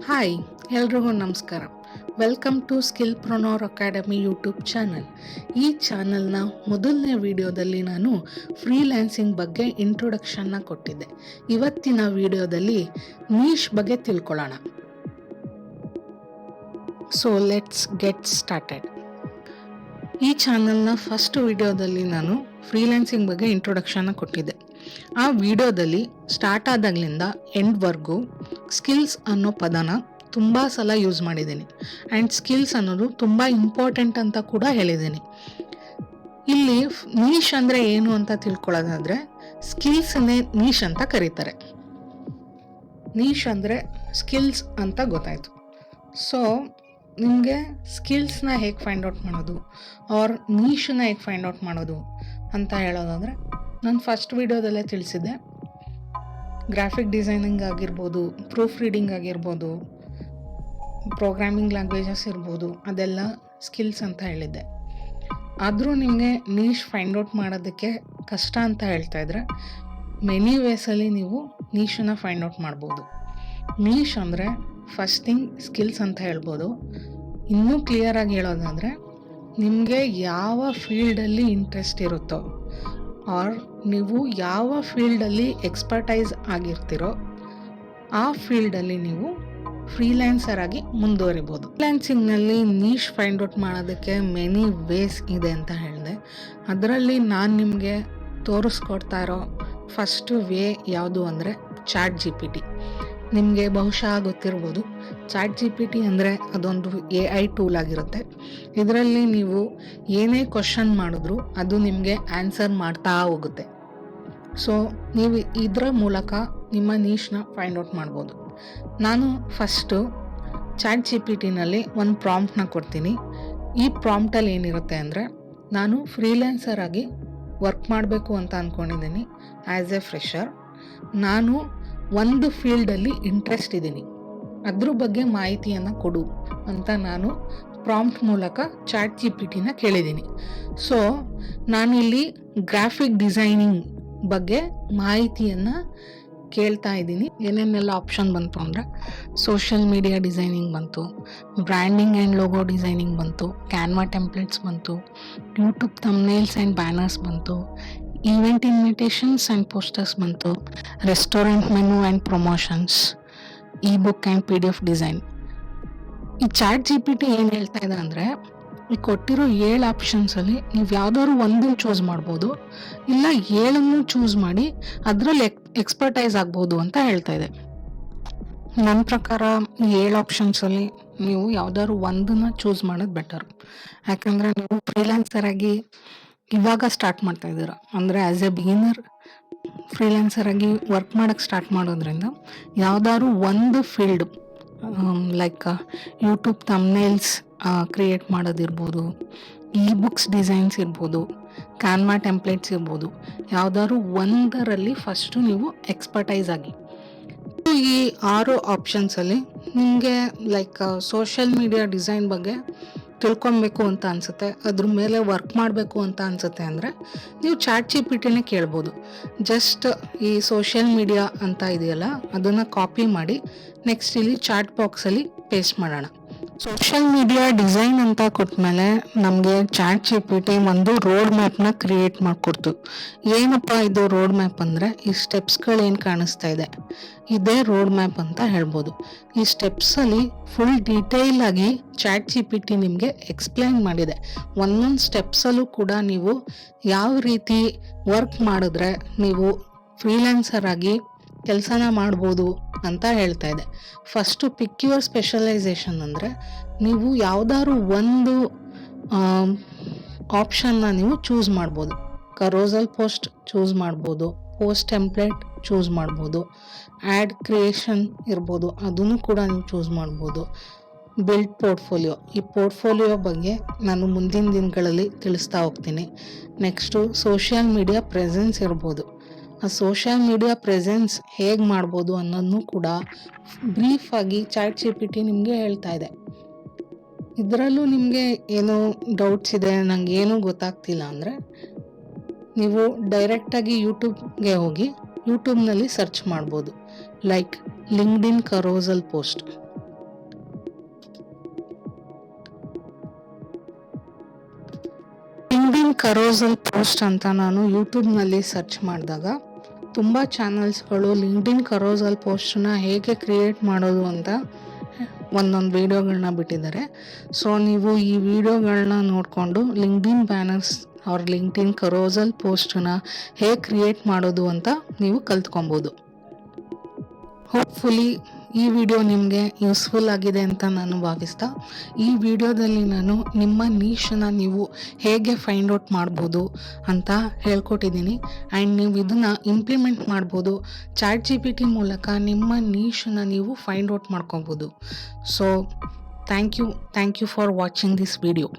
Hi, ಎಲ್ರಿಗೂ ನಮಸ್ಕಾರ. Welcome to skillpreneur academy YouTube channel. ಈ ಚಾನಲ್ನ ಮೊದಲನೇ ವಿಡಿಯೋದಲ್ಲಿ ನಾನು ಫ್ರೀಲ್ಯಾನ್ಸಿಂಗ್ ಬಗ್ಗೆ ಇಂಟ್ರೊಡಕ್ಷನ್ನ ಕೊಟ್ಟಿದ್ದೆ. ಇವತ್ತಿನ ವಿಡಿಯೋದಲ್ಲಿ ನೀಶ್ ಬಗ್ಗೆ ತಿಳ್ಕೊಳ್ಳೋಣ. ಸೊ ಲೆಟ್ಸ್ ಗೆಟ್ ಸ್ಟಾರ್ಟೆಡ್ ಈ ಚಾನಲ್ನ ಫಸ್ಟ್ ವಿಡಿಯೋದಲ್ಲಿ ನಾನು ಫ್ರೀಲ್ಯಾನ್ಸಿಂಗ್ ಬಗ್ಗೆ ಇಂಟ್ರೊಡಕ್ಷನ್ನ ಕೊಟ್ಟಿದ್ದೆ. ಆ ವಿಡಿಯೋದಲ್ಲಿ ಸ್ಟಾರ್ಟ್ ಆದಾಗಲಿಂದ ಎಂಡ್ವರೆಗೂ ಸ್ಕಿಲ್ಸ್ ಅನ್ನೋ ಪದನ ತುಂಬ ಸಲ ಯೂಸ್ ಮಾಡಿದ್ದೀನಿ. ಆ್ಯಂಡ್ ಸ್ಕಿಲ್ಸ್ ಅನ್ನೋದು ತುಂಬ ಇಂಪಾರ್ಟೆಂಟ್ ಅಂತ ಕೂಡ ಹೇಳಿದ್ದೀನಿ. ಇಲ್ಲಿ ನೀಶ್ ಅಂದರೆ ಏನು ಅಂತ ತಿಳ್ಕೊಳ್ಳೋದಾದರೆ ಸ್ಕಿಲ್ಸನ್ನೇ ನೀಶ್ ಅಂತ ಕರೀತಾರೆ. ನೀಶ್ ಅಂದರೆ ಸ್ಕಿಲ್ಸ್ ಅಂತ ಗೊತ್ತಾಯಿತು. ಸೊ ನಿಮಗೆ ಸ್ಕಿಲ್ಸ್ನ ಹೇಗೆ ಫೈಂಡ್ ಔಟ್ ಮಾಡೋದು? ಆರ್ ನೀಶನ್ನ ಹೇಗೆ ಫೈಂಡ್ ಔಟ್ ಮಾಡೋದು ಅಂತ ಹೇಳೋದಾದರೆ ನಾನು ಫಸ್ಟ್ ವಿಡಿಯೋದಲ್ಲೇ ತಿಳಿಸಿದ್ದೆ. ಗ್ರಾಫಿಕ್ ಡಿಸೈನಿಂಗ್ ಆಗಿರ್ಬೋದು ಪ್ರೂಫ್ ರೀಡಿಂಗ್ ಆಗಿರ್ಬೋದು ಪ್ರೋಗ್ರಾಮಿಂಗ್ ಲ್ಯಾಂಗ್ವೇಜಸ್ ಇರ್ಬೋದು, ಅದೆಲ್ಲ ಸ್ಕಿಲ್ಸ್ ಅಂತ ಹೇಳಿದ್ದೆ. ಆದರೂ ನಿಮಗೆ ನೀಶ್ ಫೈಂಡ್ ಔಟ್ ಮಾಡೋದಕ್ಕೆ ಕಷ್ಟ ಅಂತ ಹೇಳ್ತಾ ಇದ್ರೆ ಮೆನಿ ವೇಸಲ್ಲಿ ನೀವು ನೀಶನ್ನ ಫೈಂಡ್ ಔಟ್ ಮಾಡ್ಬೋದು. ನೀಶ್ ಅಂದರೆ ಫಸ್ಟ್ ಥಿಂಗ್ ಸ್ಕಿಲ್ಸ್ ಅಂತ ಹೇಳ್ಬೋದು. ಇನ್ನೂ ಕ್ಲಿಯರಾಗಿ ಹೇಳೋದಾದರೆ, ನಿಮಗೆ ಯಾವ ಫೀಲ್ಡಲ್ಲಿ ಇಂಟ್ರೆಸ್ಟ್ ಇರುತ್ತೋ ಆರ್ ನೀವು ಯಾವ ಫೀಲ್ಡಲ್ಲಿ ಎಕ್ಸ್ಪರ್ಟೈಸ್ ಆಗಿರ್ತೀರೋ ಆ ಫೀಲ್ಡಲ್ಲಿ ನೀವು ಫ್ರೀಲ್ಯಾನ್ಸರ್ ಆಗಿ ಮುಂದುವರಿಬೋದು. ಫ್ರೀಲ್ಯಾನ್ಸಿಂಗ್ನಲ್ಲಿ ನೀಶ್ ಫೈಂಡ್ ಔಟ್ ಮಾಡೋದಕ್ಕೆ ಮೆನಿ ವೇಸ್ ಇದೆ ಅಂತ ಹೇಳಿದೆ. ಅದರಲ್ಲಿ ನಾನು ನಿಮಗೆ ತೋರಿಸ್ಕೊಡ್ತಾ ಇರೋ ಫಸ್ಟ್ ವೇ ಯಾವುದು ಅಂದರೆ ಚಾಟ್ ಜಿ ಪಿ ಟಿ ನಿಮಗೆ ಬಹುಶಃ ಗೊತ್ತಿರ್ಬೋದು. ಚಾಟ್ ಜಿ ಪಿ ಟಿ ಅಂದರೆ ಅದೊಂದು ಎ ಐ ಟೂಲ್ ಆಗಿರುತ್ತೆ. ಇದರಲ್ಲಿ ನೀವು ಏನೇ ಕ್ವಶನ್ ಮಾಡಿದ್ರು ಅದು ನಿಮಗೆ ಆನ್ಸರ್ ಮಾಡ್ತಾ ಹೋಗುತ್ತೆ. ಸೊ ನೀವು ಇದರ ಮೂಲಕ ನಿಮ್ಮ ನೀಶ್ನ ಫೈಂಡ್ ಔಟ್ ಮಾಡ್ಬೋದು. ನಾನು ಫಸ್ಟು ಚಾಟ್ ಜಿ ಪಿ ಟಿನಲ್ಲಿ ಒಂದು ಪ್ರಾಂಪ್ಟ್ನ ಕೊಡ್ತೀನಿ. ಈ ಪ್ರಾಂಪ್ಟಲ್ಲಿ ಏನಿರುತ್ತೆ ಅಂದರೆ, ನಾನು ಫ್ರೀಲ್ಯಾನ್ಸರ್ ಆಗಿ ವರ್ಕ್ ಮಾಡಬೇಕು ಅಂತ ಅಂದ್ಕೊಂಡಿದ್ದೀನಿ ಆ್ಯಸ್ ಎ ಫ್ರೆಷರ್ ನಾನು ಒಂದು ಫೀಲ್ಡಲ್ಲಿ ಇಂಟ್ರೆಸ್ಟ್ ಇದ್ದೀನಿ. ಅದ್ರ ಬಗ್ಗೆ ಮಾಹಿತಿಯನ್ನು ಕೊಡು ಅಂತ ನಾನು ಪ್ರಾಂಪ್ಟ್ ಮೂಲಕ ಚಾಟ್ ಜಿ ಪಿ ಟಿನ ಕೇಳಿದ್ದೀನಿ. ಸೊ ನಾನಿಲ್ಲಿ ಗ್ರಾಫಿಕ್ ಡಿಸೈನಿಂಗ್ ಬಗ್ಗೆ ಮಾಹಿತಿಯನ್ನು ಕೇಳ್ತಾ ಇದ್ದೀನಿ. ಏನೇನೆಲ್ಲ ಆಪ್ಷನ್ ಬಂತು ಅಂದರೆ ಸೋಷಿಯಲ್ ಮೀಡಿಯಾ ಡಿಸೈನಿಂಗ್ ಬಂತು ಬ್ರ್ಯಾಂಡಿಂಗ್ ಆ್ಯಂಡ್ ಲೋಗೋ ಡಿಸೈನಿಂಗ್ ಬಂತು ಕ್ಯಾನ್ವಾ ಟೆಂಪ್ಲೇಟ್ಸ್ ಬಂತು ಯೂಟ್ಯೂಬ್ ತಮ್ನೇಲ್ಸ್ ಆ್ಯಂಡ್ ಬ್ಯಾನರ್ಸ್ ಬಂತು ಈವೆಂಟ್ ಇನ್ವಿಟೇಷನ್ಸ್ ಆ್ಯಂಡ್ ಪೋಸ್ಟರ್ಸ್ ಬಂತು restaurant menu and promotions e book and P D F design ಈ ಚಾಟ್ ಜಿ ಪಿ ಟಿ ಏನು ಹೇಳ್ತಾ ಇದೆ ಅಂದರೆ, ಈ ಕೊಟ್ಟಿರೋ ಏಳು ಆಪ್ಷನ್ಸಲ್ಲಿ ನೀವು ಯಾವ್ದಾದ್ರು ಒಂದನ್ನು ಚೂಸ್ ಮಾಡ್ಬೋದು, ಇಲ್ಲ ಏಳನ್ನು ಚೂಸ್ ಮಾಡಿ ಅದರಲ್ಲಿ ಎಕ್ ಎಕ್ಸ್ಪರ್ಟೈಸ್ ಆಗ್ಬೋದು ಅಂತ ಹೇಳ್ತಾ ಇದೆ. ನನ್ನ ಪ್ರಕಾರ ಏಳು ಆಪ್ಷನ್ಸಲ್ಲಿ ನೀವು ಯಾವ್ದಾದ್ರು ಒಂದನ್ನು ಚೂಸ್ ಮಾಡೋದು ಬೆಟರ್ ಯಾಕಂದರೆ ನೀವು ಫ್ರೀಲ್ಯಾನ್ಸರ್ ಆಗಿ ಇವಾಗ ಸ್ಟಾರ್ಟ್ ಮಾಡ್ತಾ ಇದ್ದೀರಾ. ಅಂದರೆ ಆ್ಯಸ್ ಎ ಬಿಗಿನರ್ ಫ್ರೀಲ್ಯಾನ್ಸರ್ ಆಗಿ ವರ್ಕ್ ಮಾಡೋಕ್ಕೆ ಸ್ಟಾರ್ಟ್ ಮಾಡೋದ್ರಿಂದ ಯಾವ್ದಾದ್ರು ಒಂದು field like YouTube thumbnails create ಮಾಡೋದಿರ್ಬೋದು e books designs ಇರ್ಬೋದು ಕ್ಯಾನ್ವಾ ಟೆಂಪ್ಲೇಟ್ಸ್ ಇರ್ಬೋದು, ಯಾವ್ದಾದ್ರು ಒಂದರಲ್ಲಿ ಫಸ್ಟು ನೀವು ಎಕ್ಸ್ಪರ್ಟೈಸ್ ಆಗಿ. ಈ ಆರು ಆಪ್ಷನ್ಸಲ್ಲಿ ನಿಮಗೆ ಲೈಕ್ ಸೋಷಿಯಲ್ ಮೀಡಿಯಾ ಡಿಸೈನ್ ಬಗ್ಗೆ ತಿಳ್ಕೊಬೇಕು ಅಂತ ಅನಿಸುತ್ತೆ. ಅದ್ರ ಮೇಲೆ ವರ್ಕ್ ಮಾಡಬೇಕು ಅಂತ ಅನಿಸುತ್ತೆ ಅಂದರೆ ನೀವು ಚಾಟ್ ಜಿ ಪಿ ಟಿನೇ ಕೇಳ್ಬೋದು. ಜಸ್ಟ್ ಈ ಸೋಷಿಯಲ್ ಮೀಡಿಯಾ ಅಂತ ಇದೆಯಲ್ಲ, ಅದನ್ನು ಕಾಪಿ ಮಾಡಿ ನೆಕ್ಸ್ಟ್ ಇಲ್ಲಿ ಚಾಟ್ ಬಾಕ್ಸಲ್ಲಿ ಪೇಸ್ಟ್ ಮಾಡೋಣ. ಸೋಷಿಯಲ್ ಮೀಡಿಯಾ ಡಿಸೈನ್ ಅಂತ ಕೊಟ್ಮೇಲೆ ನಮಗೆ ಚಾಟ್ ಜಿ ಪಿ ಟಿ ಒಂದು ರೋಡ್ ಮ್ಯಾಪ್ನ ಕ್ರಿಯೇಟ್ ಮಾಡಿಕೊಡ್ತು. ಏನಪ್ಪ ಇದು ರೋಡ್ ಮ್ಯಾಪ್ ಅಂದರೆ? ಈ ಸ್ಟೆಪ್ಸ್ಗಳೇನು ಕಾಣಿಸ್ತಾ ಇದೆ? ಇದೇ ರೋಡ್ ಮ್ಯಾಪ್ ಅಂತ ಹೇಳ್ಬೋದು. ಈ ಸ್ಟೆಪ್ಸಲ್ಲಿ ಫುಲ್ ಡೀಟೇಲ್ ಆಗಿ ಚಾಟ್ ಜಿ ಪಿ ಟಿ ನಿಮಗೆ ಎಕ್ಸ್ಪ್ಲೈನ್ ಮಾಡಿದೆ. ಒಂದೊಂದು ಸ್ಟೆಪ್ಸಲ್ಲೂ ಕೂಡ ನೀವು ಯಾವ ರೀತಿ ವರ್ಕ್ ಮಾಡಿದ್ರೆ ನೀವು ಫ್ರೀಲ್ಯಾನ್ಸರ್ ಆಗಿ ಕೆಲಸನ ಮಾಡ್ಬೋದು ಅಂತ ಹೇಳ್ತಾ ಇದೆ. ಫಸ್ಟು ಪಿಕ್ ಯುವರ್ ಸ್ಪೆಷಲೈಸೇಷನ್ ಅಂದರೆ ನೀವು ಯಾವುದಾದ್ರು ಒಂದು ಆಪ್ಷನ್ನ ನೀವು ಚೂಸ್ ಮಾಡ್ಬೋದು. ಕರೋಸಲ್ ಪೋಸ್ಟ್ ಚೂಸ್ ಮಾಡ್ಬೋದು ಪೋಸ್ಟ್ ಟೆಂಪ್ಲೇಟ್ ಚೂಸ್ ಮಾಡ್ಬೋದು ಆ್ಯಡ್ ಕ್ರಿಯೇಷನ್ ಇರ್ಬೋದು, ಅದನ್ನು ಕೂಡ ನೀವು ಚೂಸ್ ಮಾಡ್ಬೋದು. ಬಿಲ್ಡ್ ಪೋರ್ಟ್ಫೋಲಿಯೋ ಈ ಪೋರ್ಟ್ಫೋಲಿಯೋ ಬಗ್ಗೆ ನಾನು ಮುಂದಿನ ದಿನಗಳಲ್ಲಿ ತಿಳಿಸ್ತಾ ಹೋಗ್ತೀನಿ. ನೆಕ್ಸ್ಟು ಸೋಷಿಯಲ್ ಮೀಡಿಯಾ ಪ್ರೆಸೆನ್ಸ್ ಇರ್ಬೋದು. ಆ ಸೋಷಿಯಲ್ ಮೀಡಿಯಾ ಪ್ರೆಸೆನ್ಸ್ ಹೇಗೆ ಮಾಡ್ಬೋದು ಅನ್ನೋದನ್ನು ಕೂಡ ಬ್ರೀಫಾಗಿ ಚಾಟ್ ಜಿ ನಿಮಗೆ ಹೇಳ್ತಾ ಇದೆ. ಇದರಲ್ಲೂ ನಿಮಗೆ ಏನೋ ಡೌಟ್ಸ್ ಇದೆ ನನಗೆ ಏನೂ ಗೊತ್ತಾಗ್ತಿಲ್ಲ ಅಂದರೆ ನೀವು ಡೈರೆಕ್ಟಾಗಿ ಯೂಟ್ಯೂಬ್ಗೆ ಹೋಗಿ ಯೂಟ್ಯೂಬ್ನಲ್ಲಿ ಸರ್ಚ್ ಮಾಡ್ಬೋದು. Like LinkedIn carousel post LinkedIn carousel post ಅಂತ ನಾನು ಯೂಟ್ಯೂಬ್ನಲ್ಲಿ ಸರ್ಚ್ ಮಾಡಿದಾಗ ತುಂಬ ಚಾನಲ್ಸ್ಗಳು ಲಿಂಕ್ಡಿನ್ ಕರೋಸಲ್ ಪೋಸ್ಟನ್ನ ಹೇಗೆ ಕ್ರಿಯೇಟ್ ಮಾಡೋದು ಅಂತ ಒಂದೊಂದು ವೀಡಿಯೋಗಳನ್ನ ಬಿಟ್ಟಿದ್ದಾರೆ. ಸೊ, ನೀವು ಈ ವಿಡಿಯೋಗಳನ್ನ ನೋಡಿಕೊಂಡು ಲಿಂಕ್ಡಿನ್ ಬ್ಯಾನರ್ಸ್ ಅವ್ರ ಲಿಂಕ್ಡಿನ್ ಕರೋಸಲ್ ಪೋಸ್ಟನ್ನ ಹೇಗೆ ಕ್ರಿಯೇಟ್ ಮಾಡೋದು ಅಂತ ನೀವು ಕಲ್ತ್ಕೊಬೋದು. ಹೋಪ್ಫುಲಿ ಈ ವಿಡಿಯೋ ನಿಮಗೆ ಯೂಸ್ಫುಲ್ ಆಗಿದೆ ಅಂತ ನಾನು ಭಾವಿಸ್ತಾ, ಈ ವಿಡಿಯೋದಲ್ಲಿ ನಾನು ನಿಮ್ಮ ನೀಶನ್ನು ನೀವು ಹೇಗೆ ಫೈಂಡ್ ಔಟ್ ಮಾಡ್ಬೋದು ಅಂತ ಹೇಳ್ಕೊಟ್ಟಿದ್ದೀನಿ. ಆ್ಯಂಡ್ ನೀವು ಇದನ್ನು ಇಂಪ್ಲಿಮೆಂಟ್ ಮಾಡ್ಬೋದು ಚಾಟ್ ಜಿ ಪಿ ಟಿ ಮೂಲಕ ನಿಮ್ಮ ನೀಶನ್ನು ನೀವು ಫೈಂಡ್ ಔಟ್ ಮಾಡ್ಕೊಬೋದು. So thank you thank you for watching this video